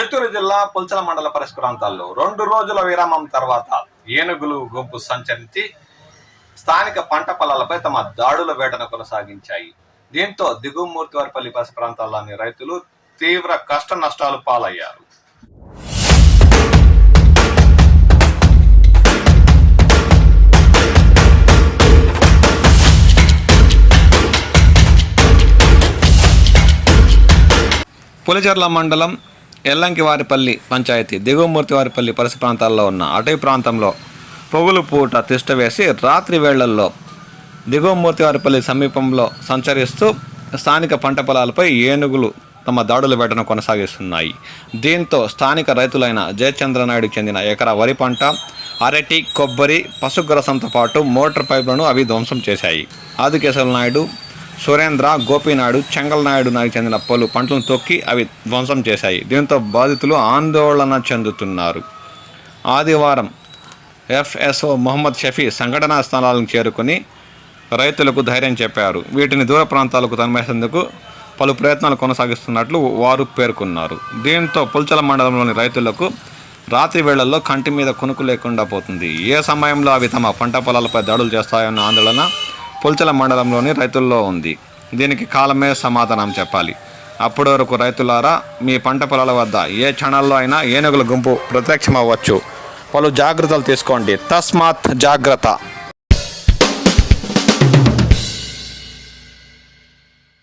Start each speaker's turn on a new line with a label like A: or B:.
A: చిత్తూరు జిల్లా పుల్చల మండల పరిసర ప్రాంతాల్లో రెండు రోజుల విరామం తర్వాత ఏనుగులు గుంపు సంచరించి స్థానిక పంట పొలాలపై తమ దాడుల వేటను కొనసాగించాయి. దీంతో దిగుమూర్తి వారిపల్లి పరిసర ప్రాంతాల్లోని రైతులు తీవ్ర కష్ట నష్టాలు పాలయ్యారు. పులిచెర్ల మండలం ఎల్లంకివారిపల్లి పంచాయతీ దిగువమూర్తివారిపల్లి పరిసర ప్రాంతాల్లో ఉన్న అటవీ ప్రాంతంలో పొగులు పూట తిష్టవేసి రాత్రి వేళల్లో దిగువమూర్తివారిపల్లి సమీపంలో సంచరిస్తూ స్థానిక పంట పొలాలపై ఏనుగులు తమ దాడుల వేటను కొనసాగిస్తున్నాయి. దీంతో స్థానిక రైతులైన జయచంద్రనాయుడుకి చెందిన ఎకరా వరి పంట అరటి కొబ్బరి పశుగ్రసంతో పాటు మోటార్ పైపులను అవి ధ్వంసం చేశాయి. ఆదికేశవ నాయుడు సురేంద్ర గోపినాయుడు చెంగల్ నాయుడు చెందిన పలు పంటలను తొక్కి అవి ధ్వంసం చేశాయి. దీంతో బాధితులు ఆందోళన చెందుతున్నారు. ఆదివారం ఎఫ్ఎస్ఓ మొహమ్మద్ షఫీ సంఘటనా స్థలాలను చేరుకుని రైతులకు ధైర్యం చెప్పారు. వీటిని దూర ప్రాంతాలకు తరిమేసేందుకు పలు ప్రయత్నాలు కొనసాగిస్తున్నట్లు వారు పేర్కొన్నారు. దీంతో పుల్చల మండలంలోని రైతులకు రాత్రి వేళల్లో కంటి మీద కునుకు లేకుండా పోతుంది. ఏ సమయంలో అవి తమ పంట పొలాలపై దాడులు చేస్తాయన్న ఆందోళన పుల్చల మండలంలోని రైతుల్లో ఉంది. దీనికి కాలమే సమాధానం చెప్పాలి. అప్పటి వరకు రైతులారా మీ పంట పొలాల వద్ద ఏ క్షణాల్లో అయినా ఏనుగుల గుంపు ప్రత్యక్షమవ్వచ్చు. పలు జాగ్రత్తలు తీసుకోండి. తస్మాత్ జాగ్రత్త.